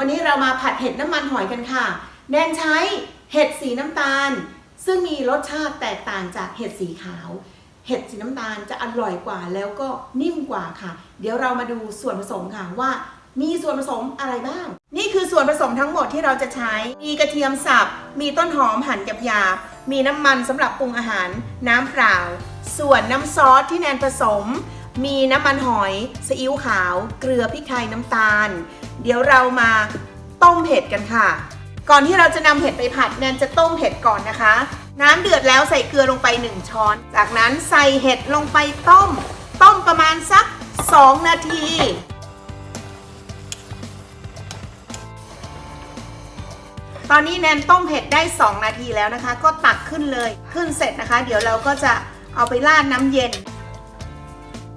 วันนี้เรามาผัดเห็ดน้ำมันหอยกันค่ะ แนนใช้เห็ดสีน้ำตาล ซึ่งมีรสชาติแตกต่างจากเห็ดสีขาว เห็ดสีน้ำตาลจะอร่อยกว่าแล้วก็นิ่มกว่าค่ะ เดี๋ยวเรามาดูส่วนผสมค่ะว่า มีส่วนผสมอะไรบ้าง นี่คือส่วนผสมทั้งหมดที่เราจะใช้ มีกระเทียมสับ มีต้นหอมหั่นหยาบๆมีน้ำมันสำหรับปรุงอาหาร น้ำเปล่า ส่วนน้ำซอสที่แนนผสม มีน้ำมันหอยซีอิ๊วขาว เกลือพริกไทยน้ำตาล เดี๋ยวเรามาต้มเห็ดกันค่ะ ก่อนที่เราจะนำเห็ดไปผัดแนนจะต้มเห็ดก่อนนะคะ น้ำเดือดแล้วใส่เกลือลงไป 1 ช้อน จากนั้นใส่เห็ดลงไปต้ม ต้มประมาณสัก 2 นาที ตอนนี้แนนต้มเห็ดได้ 2 นาทีแล้วนะคะ ก็ตักขึ้นเลย ขึ้นเสร็จนะคะ เดี๋ยวเราก็จะเอาไปราดน้ำเย็น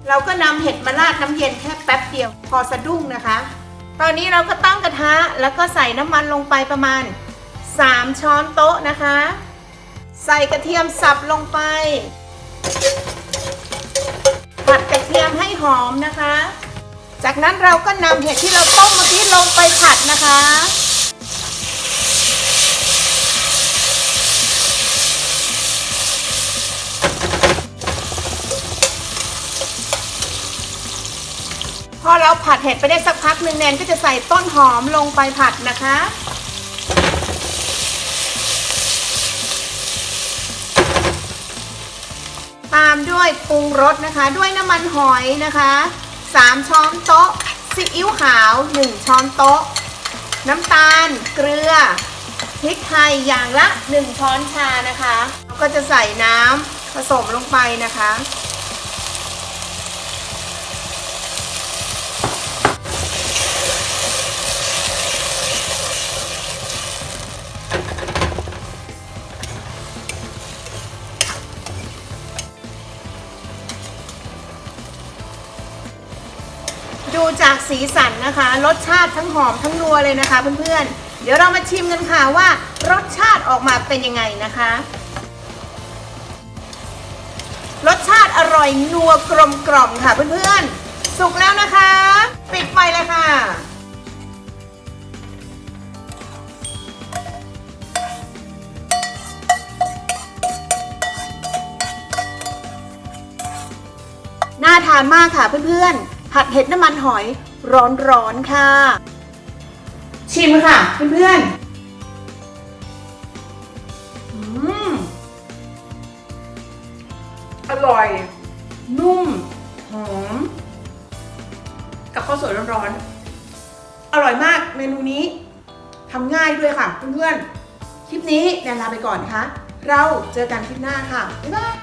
เราก็นำเห็ดมาราดน้ำเย็นแค่แป๊บเดียว พอสะดุ้งนะคะ ตอนนี้เราก็ตั้งกระทะแล้วก็ใส่น้ำมันลงไปประมาณ 3 ช้อนโต๊ะนะคะ ใส่กระเทียมสับลงไป ผัดกระเทียมให้หอมนะคะ จากนั้นเราก็นำเห็ดที่เราต้มเมื่อกี้ลงไปผัดนะคะ พอเราผัดเห็ดไปได้สักพักหนึ่งแนนก็จะใส่ต้นหอมลงไปผัดนะคะ ตามด้วยปรุงรสนะคะ ด้วยน้ำมันหอยนะคะ 3 ช้อนโต๊ะซีอิ๊วขาว 1 ช้อนโต๊ะ น้ำตาล เกลือพริกไทยอย่างละ 1 ช้อนชานะคะ เราก็จะใส่น้ำผสมลงไปนะคะ ดูจากสีสันนะคะ รสชาติทั้งหอมทั้งนัวเลยนะคะเพื่อนๆ เดี๋ยวเรามาชิมกันค่ะว่ารสชาติออกมาเป็นยังไงนะคะ รสชาติอร่อยนัวกลมกล่อมค่ะเพื่อนๆ สุกแล้วนะคะ ปิดไฟเลยค่ะน่าทานมากค่ะเพื่อนๆ ผัดเห็ดน้ำมันหอยร้อนๆค่ะ ชิมค่ะเพื่อนๆอืมอร่อย นุ่ม หอม กับข้าวสวยร้อนๆ อร่อยมากเมนูนี้ทำง่ายด้วยค่ะเพื่อนๆ คลิปนี้แนนลาไปก่อนนะคะเราเจอกันคลิปหน้าค่ะ บ๊ายบาย